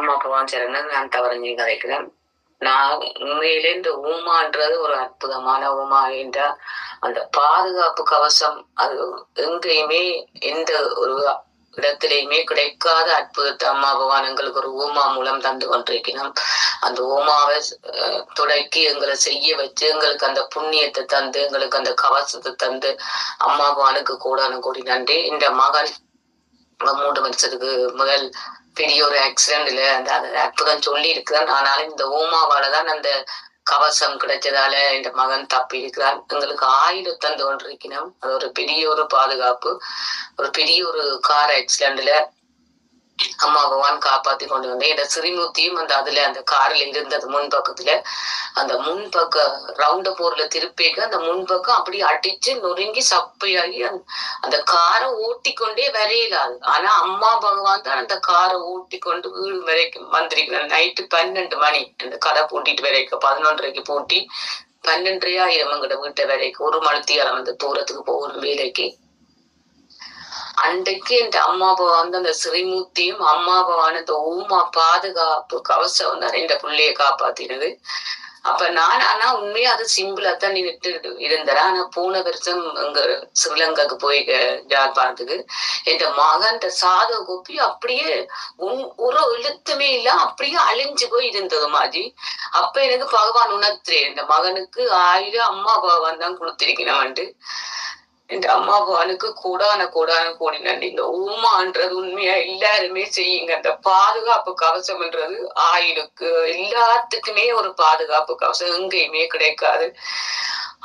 அம்மா பகவான் சரணன் நான் தவறஞ்சி கதைக்கிறேன் நான் உண்மையிலே இந்த ஊமான்றது ஒரு அற்புதமான ஊமா என்ற அந்த பாதுகாப்பு கவசம் அது எங்கேயுமே எந்த ஒரு இடத்திலையுமே கிடைக்காத அற்புதத்தை அம்மா பகவான் எங்களுக்கு ஒரு ஊமா மூலம் தந்து கொண்டிருக்கணும் அந்த ஊமாவை அஹ், தொடக்கி எங்களை செய்ய வச்சு எங்களுக்கு அந்த புண்ணியத்தை தந்து எங்களுக்கு அந்த கவசத்தை தந்து அம்மா பகவானுக்கு கூடான கூடி நன்றி. இந்த மகன் மூன்று வருஷத்துக்கு முதல் பெரிய ஒரு ஆக்சிடென்ட்ல அந்த அந்த அற்புதம் சொல்லி இருக்கிறான் ஆனாலும் இந்த ஓமாவால தான் அந்த கவசம் கிடைச்சதால இந்த மகன் தப்பி இருக்கிறான் எங்களுக்கு ஆயுதம் தந்து கொண்டிருக்கணும் அது ஒரு பெரிய ஒரு பாதுகாப்பு. ஒரு பெரிய ஒரு கார் ஆக்சிடென்ட்ல அம்மா பகவான் காப்பாத்தி கொண்டு வந்தேன் இந்த சிறுமூர்த்தியும் அந்த அதுல அந்த கார்ல இருந்தது முன்பக்கத்துல. அந்த முன்பக்க ரவுண்ட போர்ல திருப்பிக்க அந்த முன்பக்கம் அப்படியே அடிச்சு நொறுங்கி சப்பையாகி அந்த- காரை ஓட்டி கொண்டே வரையலாது ஆனா அம்மா பகவான் தான் அந்த காரை ஓட்டி கொண்டு வீடு வரைக்கும் வந்திருக்கிறார். நைட்டு பன்னெண்டு மணி. அந்த கடை பூட்டிட்டு வரைக்கும் பதினொன்றரைக்கு பூட்டி பன்னெண்டரையா ஆயிரம் வீட்டை வரைக்கும் ஒரு மணித்தியாலம் அந்த தூரத்துக்கு போகணும் வேலைக்கு. அன்றைக்கு என் அம்மா வந்து அந்த ஸ்ரீமூர்த்தியும் அம்மா பகவான் அந்த ஊமா பாதுகாப்பு கவசம் வந்து என் பிள்ளைய காப்பாத்தினது. அப்ப நான் ஆனா உண்மையா அது சிம்பிளா தான் நின்றுட்டு இருந்தேன். ஆனா போன வருஷம் எங்க ஸ்ரீலங்காக்கு போய் அஹ், யாழ்ப்பாணத்துக்கு என் மகன் சாத கோப்பி அப்படியே உன் ஒரு எழுத்துமே இல்ல அப்படியே அழிஞ்சு போய் இருந்தது மாதிரி அப்ப எனக்கு பகவான் உணர்த்துறேன் இந்த மகனுக்கு ஆயிரம் அம்மா பகவான் தான் கொடுத்திருக்கணும்ட்டு இந்த அம்மாவானுக்கு கூடான கூடான கோடி நன்றி இந்த ஊமான்றது உண்மையா எல்லாருமே செய்யுங்க. அந்த பாதுகாப்பு கவசம்ன்றது ஆயுளுக்கு எல்லாத்துக்குமே ஒரு பாதுகாப்பு கவசம் எங்கேயுமே கிடைக்காது.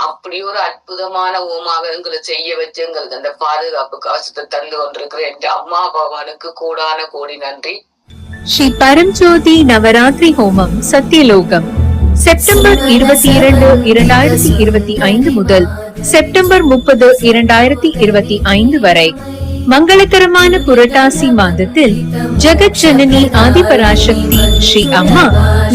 அப்படி ஒரு அற்புதமான ஓமாக எங்களை செய்ய வச்சு எங்களுக்கு அந்த பாதுகாப்பு கவசத்தை தந்து கொண்டிருக்கிற என் அம்மா பகவானுக்கு கூடான கோடி நன்றி. ஸ்ரீ பரஞ்சோதி நவராத்திரி ஹோமம் சத்தியலோகம். செப்டம்பர் இருபத்தி இரண்டு இரண்டாயிரத்தி இருபத்தி ஐந்து முதல் செப்டம்பர் முப்பது இரண்டாயிரத்தி இருபத்தி ஐந்து வரை. மங்களகரமான புரட்டாசி மாதத்தில் ஜெகத் ஜனனி ஆதிபராசக்தி ஸ்ரீ அம்மா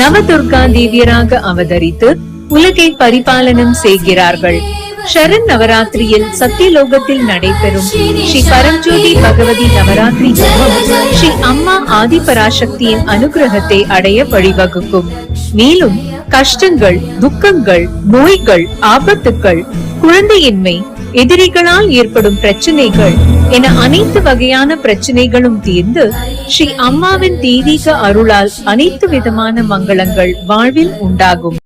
நவதுர்கா தேவியராக அவதரித்து உலகை பரிபாலனம் செய்கிறார்கள். ஷரண் நவராத்திரியில் சத்தியலோகத்தில் நடைபெறும் ஸ்ரீ பரஞ்சோதி பகவதி நவராத்திரி ஹோமம் ஸ்ரீ அம்மா ஆதிபராசக்தியின் அனுகிரகத்தை அடைய வழிவகுக்கும். மேலும் கஷ்டங்கள் துக்கங்கள் நோய்கள் ஆபத்துக்கள் குழந்தையின்மை எதிரிகளால் ஏற்படும் பிரச்சனைகள் என அனைத்து வகையான பிரச்சனைகளும் தீர்ந்து ஸ்ரீ அம்மாவின் தெய்வீக அருளால் அனைத்து விதமான மங்களங்கள் வாழ்வில் உண்டாகும்.